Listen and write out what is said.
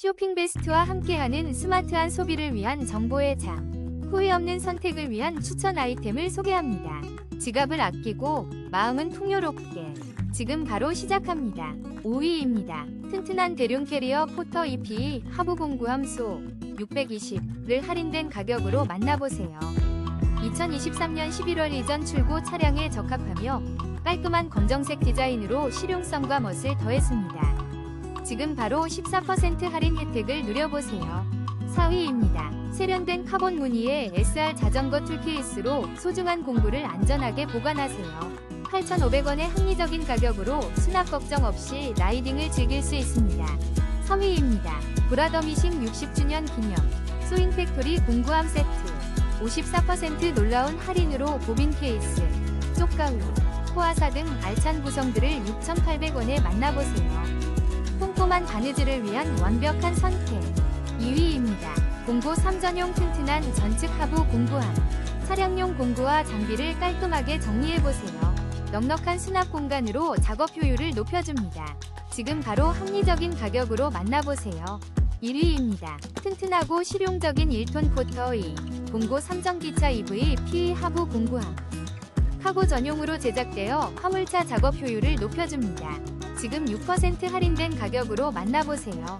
쇼핑 베스트와 함께하는 스마트한 소비를 위한 정보의 장. 후회 없는 선택을 위한 추천 아이템을 소개합니다. 지갑을 아끼고 마음은 풍요롭게. 지금 바로 시작합니다. 5위입니다. 튼튼한 대륙 캐리어 포터 EPE 하부 공구함소 620를 할인된 가격으로 만나보세요. 2023년 11월 이전 출고 차량에 적합하며 깔끔한 검정색 디자인으로 실용성과 멋을 더했습니다. 지금 바로 14% 할인 혜택을 누려보세요. 4위입니다. 세련된 카본 무늬의 SR 자전거 툴케이스로 소중한 공구를 안전하게 보관하세요. 8,500원의 합리적인 가격으로 수납 걱정 없이 라이딩을 즐길 수 있습니다. 3위입니다. 브라더미싱 60주년 기념 소잉 팩토리 공구함 세트 54% 놀라운 할인으로 보빈 케이스, 쪽가루, 포화사 등 알찬 구성들을 6,800원에 만나보세요. 꼼꼼한 바느질을 위한 완벽한 선택 2위입니다. 공구 3전용 튼튼한 전측 하부 공구함 차량용 공구와 장비를 깔끔하게 정리해보세요. 넉넉한 수납 공간으로 작업 효율을 높여줍니다. 지금 바로 합리적인 가격으로 만나보세요. 1위입니다. 튼튼하고 실용적인 1톤 포터의 공고 3전기차 EV P 하부 공구함 카고 전용으로 제작되어 화물차 작업 효율을 높여줍니다. 지금 6% 할인된 가격으로 만나보세요.